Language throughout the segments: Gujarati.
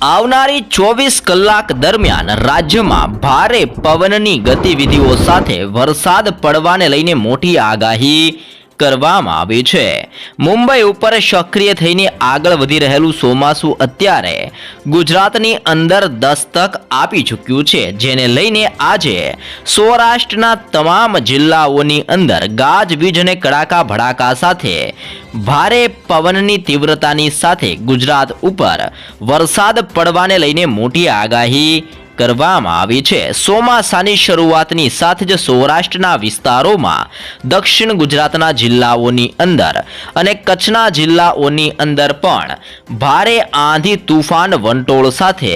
આવનારી ચોવીસ કલાક દરમિયાન રાજ્યમાં ભારે પવનની ગતિવિધિઓ સાથે વરસાદ પડવાને લઈને મોટી આગાહી કરવામાં આવી છે. મુંબઈ ઉપર સક્રિય થઈને આગળ વધી રહેલું ચોમાસું અત્યારે ગુજરાતની અંદર દસ્તક આપી ચૂક્યું છે, જેને લઈને આજે સૌરાષ્ટ્રના તમામ જિલ્લાઓની અંદર ગાજવીજ અને કડાકા ભડાકા સાથે ભારે પવનની તીવ્રતાની સાથે ગુજરાત ઉપર વરસાદ પડવાને લઈને મોટી આગાહી કરવામાં આવી છે. ચોમાસાની શરૂઆતની સાથે જ સૌરાષ્ટ્રના વિસ્તારોમાં દક્ષિણ ગુજરાતના જિલ્લાઓની અંદર અને કચ્છના જિલ્લાઓની અંદર પણ ભારે આંધી તુફાન વંટોળ સાથે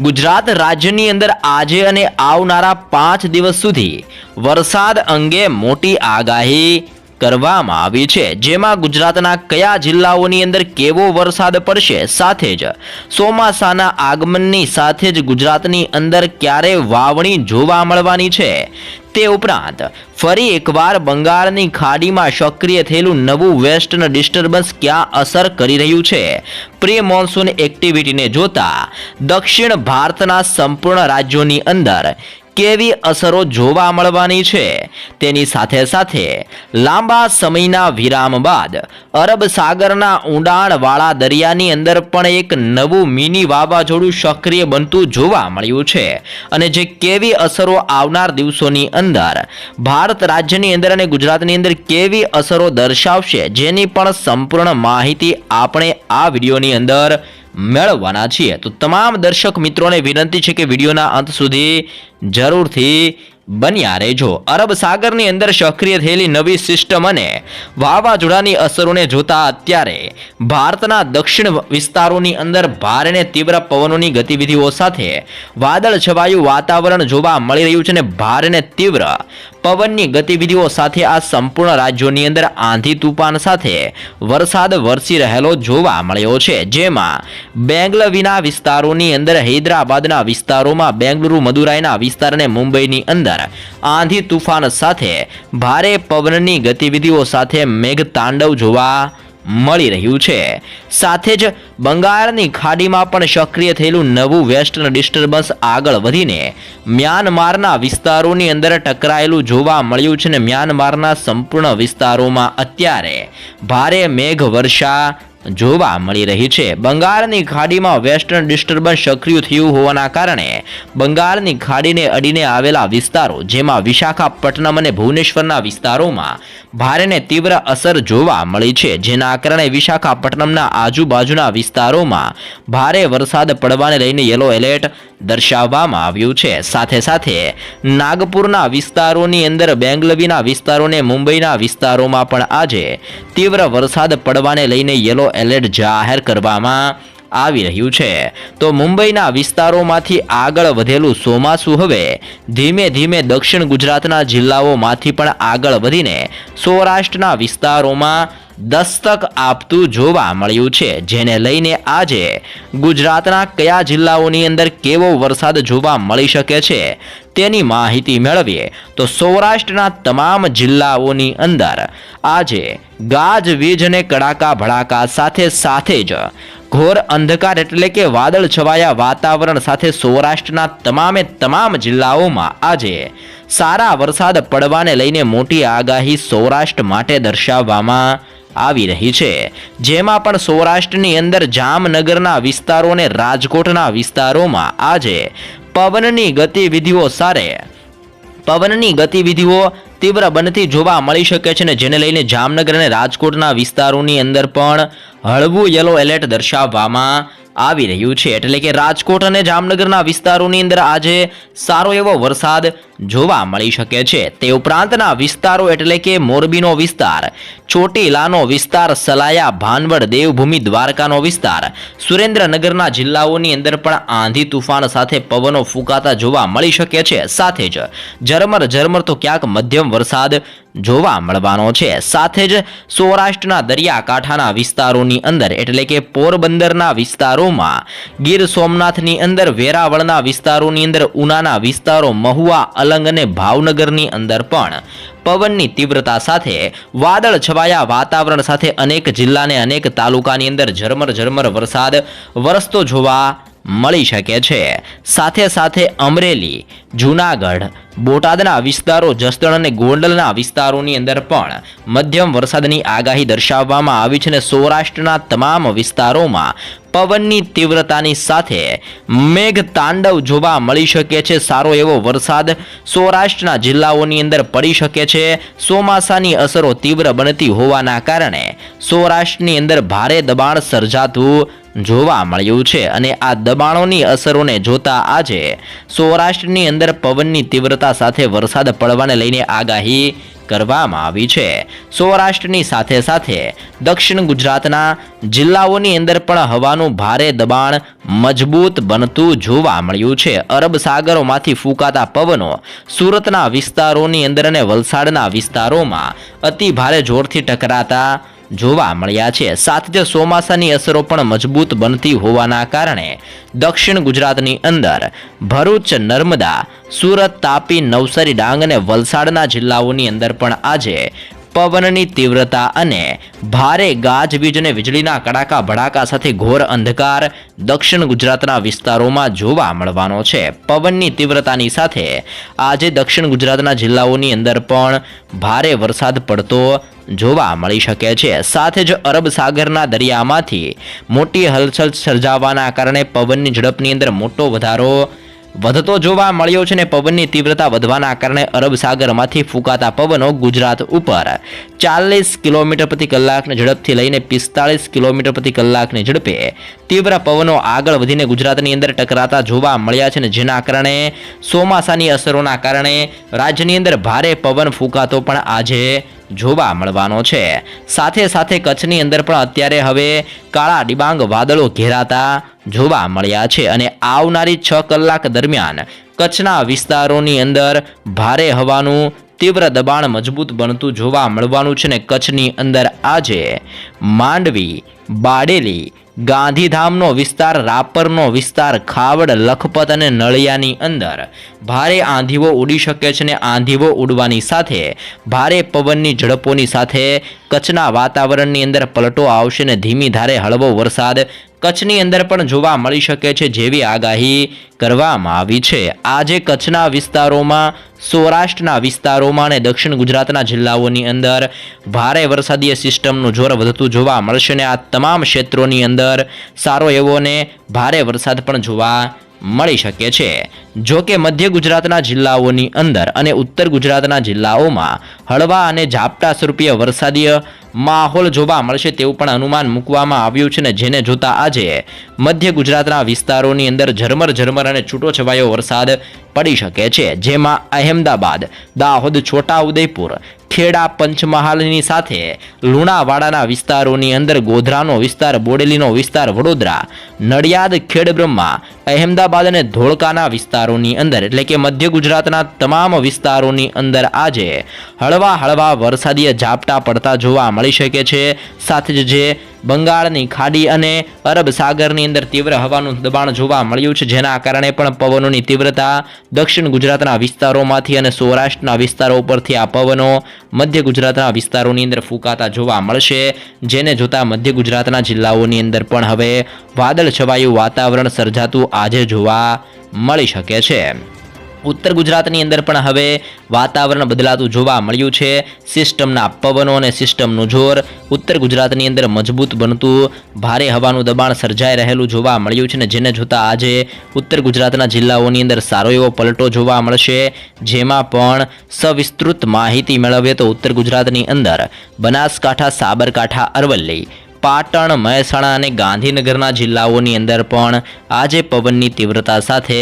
ગુજરાત રાજ્યની અંદર આજે અને આવનારા પાંચ દિવસ સુધી વરસાદ અંગે મોટી આગાહી કરવામાં આવી છે. જેમાં ગુજરાતના કયા જિલ્લાઓની અંદર કેવો વરસાદ પડશે સાથે જ ચોમાસાના આગમનની સાથે જ ગુજરાતની અંદર ક્યારે વાવણી જોવા મળવાની છે તે ઉપરાંત ફરી એકવાર બંગાળની ખાડીમાં સક્રિય થયેલું નવું વેસ્ટર્ન ડિસ્ટર્બન્સ ક્યાં અસર કરી રહ્યું છે? પ્રી મોન્સૂન એક્ટિવિટીને જોતા દક્ષિણ ભારતના સંપૂર્ણ રાજ્યોની અંદર કેવી અસરો જોવા મળવાની છે? તેની સાથે સાથે લાંબા સમયના વિરામ બાદ અરબ સાગરના ઊંડાણવાળા દરિયાની અંદર પણ એક નવું મિની વાવાઝોડું સક્રિય બનતું જોવા મળ્યું છે અને જે કેવી અસરો આવનાર દિવસોની અંદર ભારત રાજ્યની અંદર અને ગુજરાતની અંદર કેવી અસરો દર્શાવશે, જેની પણ સંપૂર્ણ માહિતી આપણે આ વિડીયોની અંદર મેળવવાના છીએ. તો તમામ દર્શક મિત્રોને વિનંતી છે કે વિડીયોના અંત સુધી જરૂરથી બન્યા રહેજો. અરબ સાગરની અંદર સક્રિય થયેલી નવી સિસ્ટમ અને વાવાઝોડાની અસરોને જોતા અત્યારે ભારતના દક્ષિણ વિસ્તારોની અંદર ભારે અને તીવ્ર પવનોની ગતિવિધિઓ સાથે વાદળ છવાયું વાતાવરણ જોવા મળી રહ્યું છે અને ભારે અને તીવ્ર પવનની ગતિવિધિઓ સાથે આ સંપૂર્ણ રાજ્યોની અંદર આંધી તુફાન સાથે વરસાદ વરસી રહેલો જોવા મળ્યો છે. જેમાં બેંગલવીના વિસ્તારોની અંદર હૈદરાબાદના વિસ્તારોમાં બેંગલુરુ, મદુરાઈના વિસ્તારને મુંબઈની અંદર આંધી તુફાન સાથે ભારે પવનની ગતિવિધિઓ સાથે મેઘતાંડવ જોવા મળી રહ્યું છે. સાથે જ બંગાળની ખાડીમાં પણ સક્રિય થયેલું નવું વેસ્ટર્ન ડિસ્ટર્બન્સ આગળ વધીને મ્યાનમારના વિસ્તારોની અંદર ટકરાયેલું જોવા મળ્યું છે ને મ્યાનમારના સંપૂર્ણ વિસ્તારોમાં અત્યારે ભારે મેઘ વર્ષા જોવા મળી રહી છે. બંગાળની ખાડીમાં વેસ્ટર્ન ડિસ્ટર્બન્સ સક્રિય થયું હોવાના કારણે બંગાળની ખાડીને અડીને આવેલા વિસ્તારો, જેમાં વિશાખાપટ્ટનમ અને ભુવનેશ્વરના વિસ્તારોમાં ભારેને તીવ્ર અસર જોવા મળી છે. જેના કારણે વિશાખાપટ્ટનમના આજુબાજુના વિસ્તારોમાં ભારે વરસાદ પડવાને લઈને યલો એલર્ટ દર્શાવવામાં આવ્યું છે. સાથે સાથે નાગપુરના વિસ્તારોની અંદર બેંગલવીના વિસ્તારોને મુંબઈના વિસ્તારોમાં પણ આજે તીવ્ર વરસાદ પડવાને લઈને યલો એલર્ટ જાહેર કરવામાં આવી રહ્યું છે. તો મુંબઈના વિસ્તારોમાંથી આગળ વધેલું ચોમાસું હવે ધીમે ધીમે દક્ષિણ ગુજરાતના જિલ્લાઓમાંથી પણ આગળ વધીને સૌરાષ્ટ્રના વિસ્તારોમાં દસ્તક આપતું જોવા મળ્યું છે. જેને લઈને આજે ગુજરાતના કયા જિલ્લાઓની અંદર કેવો વરસાદ જોવા મળી શકે છે? તેની માહિતી મેળવીએ તો સૌરાષ્ટ્રના તમામ જિલ્લાઓની અંદર આજે ગાજવીજ અને કડાકા ભડાકા સાથે સાથે જ ઘોર અંધકાર એટલે કે વાદળ છવાયા વાતાવરણ સાથે સૌરાષ્ટ્રના તમામે તમામ જિલ્લાઓમાં આજે સારા વરસાદ પડવાને લઈને મોટી આગાહી સૌરાષ્ટ્ર માટે દર્શાવવામાં આવી રહી છે. જેમાં પણ સૌરાષ્ટ્રની અંદર જામનગરના વિસ્તારો અને રાજકોટના વિસ્તારોમાં આજે પવનની ગતિવિધિઓ સારે. પવનની ગતિવિધિઓ તીવ્ર બનતી જોવા મળી શકે છે ને જેને લઈને જામનગર અને રાજકોટના વિસ્તારોની અંદર પણ હળવું યલો એલર્ટ દર્શાવવામાં આવી રહ્યું છે. એટલે કે રાજકોટ અને જામનગરના વિસ્તારોની અંદર આજે સારો એવો વરસાદ જોવા મળી શકે છે. તે ઉપરાંતના વિસ્તારો એટલે કે મોરબીનો વિસ્તાર, ચોટીલાનો વિસ્તાર, સલાયા, ભાનવડ, દેવભૂમિ, દ્વારકાનો વિસ્તાર, સુરેન્દ્રનગરના જિલ્લાઓની અંદર પણ આંધી તુફાન સાથે પવનો ફૂંકાતા જોવા મળી શકે છે. સાથે જ ઝરમર ઝરમર તો ક્યાંક મધ્યમ વરસાદ જોવા મળવાનો છે. સાથે જ સૌરાષ્ટ્રના દરિયાકાંઠાના વિસ્તારોની અંદર એટલે કે પોરબંદરના વિસ્તારોમાં ગીર સોમનાથની અંદર, વેરાવળના વિસ્તારોની અંદર, ઉનાના વિસ્તારો, મહુવા, અલંગ અને ભાવનગરની અંદર પણ પવનની તીવ્રતા સાથે વાદળ છવાયા વાતાવરણ સાથે અનેક જિલ્લાને અનેક તાલુકાની અંદર ઝરમર ઝરમર વરસાદ વરસતો જોવા મળી શકે છે. સાથે સાથે અમરેલી, જૂનાગઢ, બોટાદના વિસ્તારો, જસદણ અને ગોંડલના વિસ્તારોની અંદર પણ મધ્યમ વરસાદની આગાહી દર્શાવવામાં આવી છે અને સૌરાષ્ટ્રના તમામ વિસ્તારોમાં પવનની તીવ્રતાની સાથે મેઘ તાંડવ જોવા મળી શકે છે. સારો એવો વરસાદ સૌરાષ્ટ્રના જિલ્લાઓની અંદર પડી શકે છે. ચોમાસાની અસરો તીવ્ર બનતી હોવાના કારણે સૌરાષ્ટ્રની અંદર ભારે દબાણ સર્જાતું જોવા મળ્યું છે અને આ દબાણોની અસરોને જોતા આજે સૌરાષ્ટ્રની અંદર પવનની તીવ્રતા સાથે વરસાદ પડવાને લઈને આગાહી કરવામાં આવી છે. સૌરાષ્ટ્રની સાથે સાથે દક્ષિણ ગુજરાતના જિલ્લાઓની અંદર પણ હવાનું ભારે દબાણ મજબૂત બનતું જોવા મળ્યું છે. અરબ સાગરોમાંથી ફૂંકાતા પવનો સુરતના વિસ્તારોની અંદર અને વલસાડના વિસ્તારોમાં અતિ ભારે જોરથી ટકરાતા જોવા મળ્યા છે. સાથે જ ચોમાસાની અસરો પણ મજબૂત બનતી હોવાના કારણે દક્ષિણ ગુજરાતની અંદર ભરૂચ, નર્મદા, સુરત, તાપી, નવસારી, ડાંગ અને વલસાડના જિલ્લાઓની અંદર પણ આજે પવનની તીવ્રતા અને ભારે ગાજવીજ અને વીજળીના કડાકા ભડાકા સાથે ઘોર અંધકાર દક્ષિણ ગુજરાતના વિસ્તારોમાં જોવા મળવાનો છે. પવનની તીવ્રતાની સાથે આજે દક્ષિણ ગુજરાતના જિલ્લાઓની અંદર પણ ભારે વરસાદ પડતો જોવા મળી શકે છે. સાથે જ અરબ સાગરના દરિયામાંથી મોટી હલચલ સર્જાવાના કારણે પવનની ઝડપની અંદર મોટો વધારો વધતો જોવા મળ્યો છે ને પવનની તીવ્રતા વધવાના કારણે અરબ સાગરમાંથી ફૂંકાતા પવનો ગુજરાત ઉપર. ચાલીસ કિલોમીટર પ્રતિ કલાકની ઝડપથી લઈને પિસ્તાળીસ કિલોમીટર પ્રતિ કલાકની ઝડપે તીવ્ર પવનો આગળ વધીને ગુજરાતની અંદર ટકરાતા જોવા મળ્યા છે ને જેના કારણે ચોમાસાની અસરોના કારણે રાજ્યની અંદર ભારે પવન ફૂંકાતો પણ આજે જોવા મળવાનો છે. સાથે સાથે કચ્છની અંદર પણ અત્યારે હવે કાળા ડિબાંગ વાદળો ઘેરાતા જોવા મળ્યા છે અને આવનારી છ કલાક દરમિયાન કચ્છના વિસ્તારોની અંદર ભારે હવાનું તીવ્ર દબાણ મજબૂત બનતું જોવા મળવાનું છે ને કચ્છની અંદર આજે માંડવી, બાડેલી ગાંધીધામનો વિસ્તાર, રાપરનો વિસ્તાર, ખાવડ, લખપત અને નળિયાની અંદર. ભારે આંધીઓ ઉડી શકે છે ને આંધીઓ ઉડવાની સાથે ભારે પવનની ઝડપોની સાથે કચ્છના વાતાવરણની અંદર પલટો આવશે ને ધીમી ધારે હળવો વરસાદ કચ્છની અંદર પણ જોવા મળી શકે છે જેવી આગાહી કરવામાં આવી છે. આજે કચ્છના વિસ્તારોમાં, સૌરાષ્ટ્રના વિસ્તારોમાં અને દક્ષિણ ગુજરાતના જિલ્લાઓની અંદર ભારે વરસાદીય સિસ્ટમનું જોર વધતું જોવા મળશે અને આ તમામ ક્ષેત્રોની અંદર સારો એવો ને ભારે વરસાદ પણ જોવા મળી શકે છે. જો કે મધ્ય ગુજરાતના જિલ્લાઓની અંદર અને ઉત્તર ગુજરાતના જિલ્લાઓમાં હળવા અને ઝાપટા સ્વરૂપીય વરસાદીય માહોલ જોવા મળશે તેવું પણ અનુમાન મૂકવામાં આવ્યું છે ને જેને જોતા આજે મધ્ય ગુજરાતના વિસ્તારોની અંદર ઝરમર ઝરમર અને છૂટોછવાયો વરસાદ પડી શકે છે, જેમાં અહેમદાબાદ, દાહોદ, છોટાઉદેપુર, ખેડા, પંચમહાલની સાથે લુણાવાડાના વિસ્તારોની અંદર ગોધરાનો વિસ્તાર, બોડેલીનો વિસ્તાર, વડોદરા, નડિયાદ, ખેડબ્રહ્મા, અહેમદાબાદ અને ધોળકાના વિસ્તારોની અંદર, એટલે કે મધ્ય ગુજરાતના તમામ વિસ્તારોની અંદર આજે હળવા હળવા વરસાદીય ઝાપટા પડતા જોવા મળી શકે છે. સાથે જ જે બંગાળની ખાડી અને અરબ સાગરની અંદર તીવ્ર હવાનું દબાણ જોવા મળ્યું છે, જેના કારણે પણ પવનોની તીવ્રતા દક્ષિણ ગુજરાતના વિસ્તારોમાંથી અને સૌરાષ્ટ્રના વિસ્તારો ઉપરથી આ પવનો મધ્ય ગુજરાતના વિસ્તારોની અંદર ફૂંકાતા જોવા મળશે, જેને જોતા મધ્ય ગુજરાતના જિલ્લાઓની અંદર પણ હવે વાદળ છવાયું વાતાવરણ સર્જાતું આજે જોવા મળી શકે છે. ઉત્તર ગુજરાતની અંદર પણ હવે વાતાવરણ બદલાતું જોવા મળ્યું છે. સિસ્ટમના પવનો અને સિસ્ટમનું જોર ઉત્તર ગુજરાતની અંદર મજબૂત બનતું, ભારે હવાનું દબાણ સર્જાઈ રહેલું જોવા મળ્યું છે ને જેને જોતા આજે ઉત્તર ગુજરાતના જિલ્લાઓની અંદર સારો એવો પલટો જોવા મળશે. જેમાં પણ સવિસ્તૃત માહિતી મેળવીએ તો ઉત્તર ગુજરાતની અંદર બનાસકાંઠા, સાબરકાંઠા, અરવલ્લી પાટણ, મહેસાણા અને ગાંધીનગરના જિલ્લાઓની અંદર પણ આજે પવનની તીવ્રતા સાથે,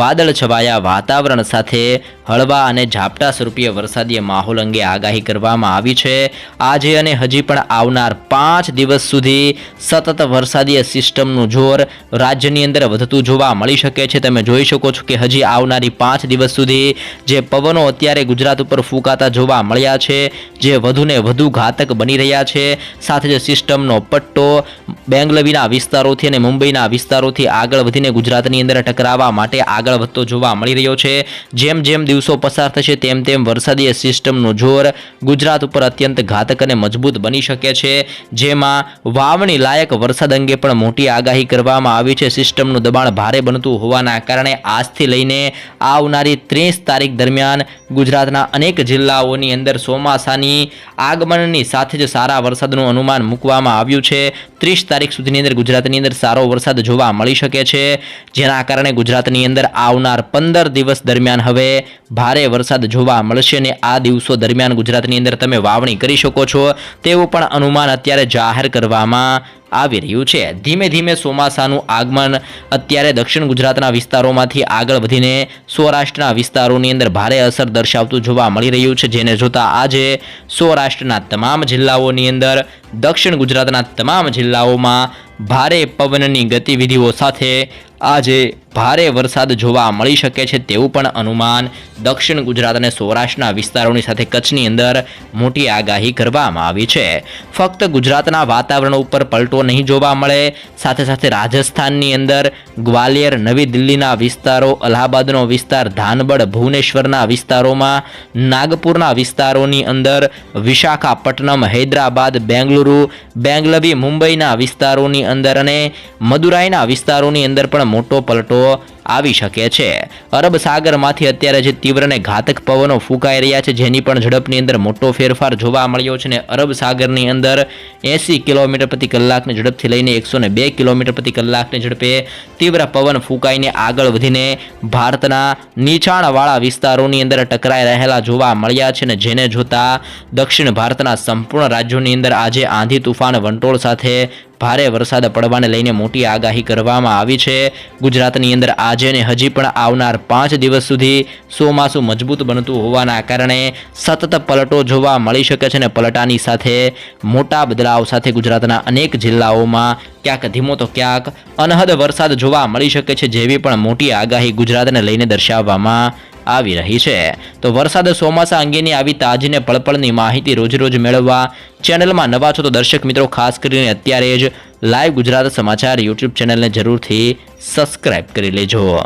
વાદળ છવાયા વાતાવરણ સાથે, હળવા અને ઝાપટા સ્વરૂપીય વરસાદીય માહોલ અંગે આગાહી કરવામાં આવી છે. આજે અને હજી પણ આવનાર પાંચ દિવસ સુધી સતત વરસાદીય સિસ્ટમનું જોર રાજ્યની અંદર વધતું જોવા મળી શકે છે. તમે જોઈ શકો છો કે હજી આવનારી પાંચ દિવસ સુધી જે પવનો અત્યારે ગુજરાત ઉપર ફૂંકાતા જોવા મળ્યા છે, જે વધુને વધુ ઘાતક બની રહ્યા છે. સાથે જ સિસ્ટમનો પટ્ટો બેંગલવીના વિસ્તારોથી અને મુંબઈના વિસ્તારોથી આગળ વધીને ગુજરાતની અંદર ટકરાવવા માટે આગળ વધતો જોવા મળી રહ્યો છે. જેમ જેમ દિવસો પસાર થશે તેમ તેમ વરસાદી સિસ્ટમનું જોર ગુજરાત ઉપર અત્યંત ઘાતક અને મજબૂત બની શકે છે. જેમાં વાવણી લાયક વરસાદ અંગે પણ મોટી આગાહી કરવામાં આવી છે. સિસ્ટમનું દબાણ ભારે બનતું હોવાના કારણે આજથી લઈને આવનારી ત્રીસ તારીખ દરમિયાન ગુજરાતના અનેક જિલ્લાઓની અંદર ચોમાસાની આગમનની સાથે જ સારા વરસાદનું અનુમાન મૂકવામાં આવ્યું છે. ત્રીસ તારીખ સુધીની અંદર ગુજરાતની અંદર સારો વરસાદ જોવા મળી શકે છે. જેના કારણે ગુજરાતની અંદર આવનાર પંદર દિવસ દરમિયાન હવે ભારે વરસાદ જોવા મળશે અને આ દિવસો દરમિયાન ગુજરાતની અંદર તમે વાવણી કરી શકો છો. તેવું પણ અનુમાન અત્યારે જાહેર કરવામાં આવી રહ્યું છે. ધીમે ધીમે ચોમાસાનું આગમન અત્યારે દક્ષિણ ગુજરાતના વિસ્તારોમાંથી આગળ વધીને સૌરાષ્ટ્રના વિસ્તારોની અંદર ભારે અસર દર્શાવતું જોવા મળી રહ્યું છે. જેને જોતા આજે સૌરાષ્ટ્રના તમામ જિલ્લાઓની અંદર દક્ષિણ ગુજરાતના તમામ જિલ્લાઓમાં ભારે પવનની ગતિવિધિઓ સાથે આજે ભારે વરસાદ જોવા મળી શકે છે તેવું પણ અનુમાન દક્ષિણ ગુજરાત અને સૌરાષ્ટ્રના વિસ્તારોની સાથે કચ્છની અંદર મોટી આગાહી કરવામાં આવી છે. ફક્ત ગુજરાતના વાતાવરણ ઉપર પલટો નહીં જોવા મળે, સાથે સાથે રાજસ્થાનની અંદર ગ્વાલિયર, નવી દિલ્હીના વિસ્તારો, અલ્હાબાદનો વિસ્તાર, ધાનબડ, ભુવનેશ્વરના વિસ્તારોમાં, નાગપુરના વિસ્તારોની અંદર વિશાખાપટ્ટનમ, હૈદરાબાદ, બેંગલુરુ બેંગલવી મુંબઈના વિસ્તારોની અંદર અને મદુરાઈના વિસ્તારોની અંદર પણ મોટો પલટો આવી શકે છે. અરબ સાગરમાંથી અત્યારે જે તીવ્ર અને ઘાતક પવનો ફૂંકાઈ રહ્યા છે, જેની પણ ઝડપની અંદર મોટો ફેરફાર જોવા મળ્યો છે અને અરબ સાગરની અંદર એંસી કિલોમીટર પ્રતિ કલાકની ઝડપથી લઈને એકસો બે કિલોમીટર પ્રતિ કલાકની ઝડપે તીવ્ર પવન ફૂંકાઈને આગળ વધીને ભારતના નીચાણવાળા વિસ્તારોની અંદર ટકરાઈ રહેલા જોવા મળ્યા છે અને જેને જોતા દક્ષિણ ભારતના સંપૂર્ણ રાજ્યોની અંદર આજે આંધી તુફાન વંટોળ સાથે ભારે વરસાદ પડવાને લઈને મોટી આગાહી કરવામાં આવી છે. ગુજરાતની અંદર આજે ને હજી પણ આવનાર પાંચ દિવસ સુધી ચોમાસું મજબૂત બનતું હોવાના કારણે સતત પલટો જોવા મળી શકે છે અને પલટાની સાથે મોટા બદલાવ સાથે ગુજરાતના અનેક જિલ્લાઓમાં ક્યાંક ધીમો તો ક્યાંક અનહદ વરસાદ જોવા મળી શકે છે જેવી પણ મોટી આગાહી ગુજરાતને લઈને દર્શાવવામાં આવી રહી છે. તો વરસાદ ચોમાસા અંગેની આવી તાજીને પળપળની માહિતી રોજ રોજ મેળવવા ચેનલમાં નવા છો તો દર્શક મિત્રો, ખાસ કરીને અત્યારે જ લાઈવ ગુજરાત સમાચાર યુટ્યુબ ચેનલને જરૂરથી સબસ્ક્રાઇબ કરી લેજો.